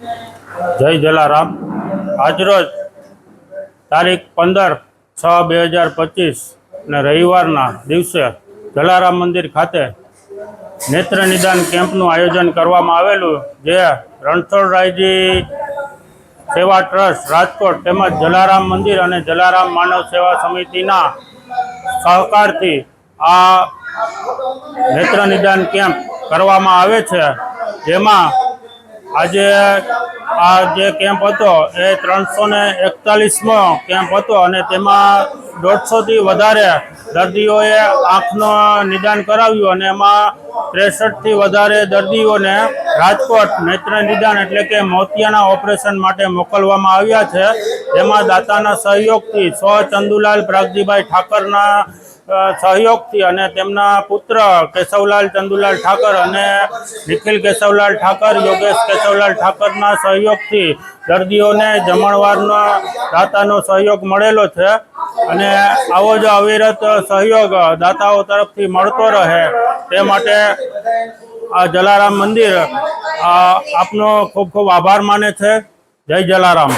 જય જલારામ. આજરોજ તારીખ પંદર છ બે હજાર પચીસ ને રવિવારના દિવસે જલારામ મંદિર ખાતે નેત્ર નિદાન કેમ્પનું આયોજન કરવામાં આવેલું, જે રણછોડરાયજી સેવા ટ્રસ્ટ રાજકોટ તેમજ જલારામ મંદિર અને જલારામ માનવ સેવા સમિતિના સહકારથી આ નેત્ર નિદાન કેમ્પ કરવામાં આવે છે. જેમાં આજે આ જે કેમ્પ હતો એ ત્રણસો ને એકતાલીસમો કેમ્પ હતો અને તેમાં દોઢસોથી વધારે દર્દીઓએ આંખનો નિદાન કરાવ્યું અને એમાં ત્રેસઠથી વધારે દર્દીઓને રાજકોટ નેત્ર નિદાન એટલે કે મોતિયાના ઓપરેશન માટે મોકલવામાં આવ્યા છે. તેમાં દાતાના સહયોગથી સો ચંદુલાલ પ્રાગજીભાઈ ઠાકરના સહયોગથી અને તેમના પુત્ર કેશવલાલ ચંદુલાલ ઠાકર અને નિખિલ કેશવલાલ ઠાકર, યોગેશ કેશવલાલ ઠાકરના સહયોગથી દર્દીઓને જમણવારના દાતાનો સહયોગ મળેલો છે અને આવો જ અવિરત સહયોગ દાતાઓ તરફથી મળતો રહે તે માટે આ જલારામ મંદિર આપનો ખૂબ ખૂબ આભાર માને છે. જય જલારામ.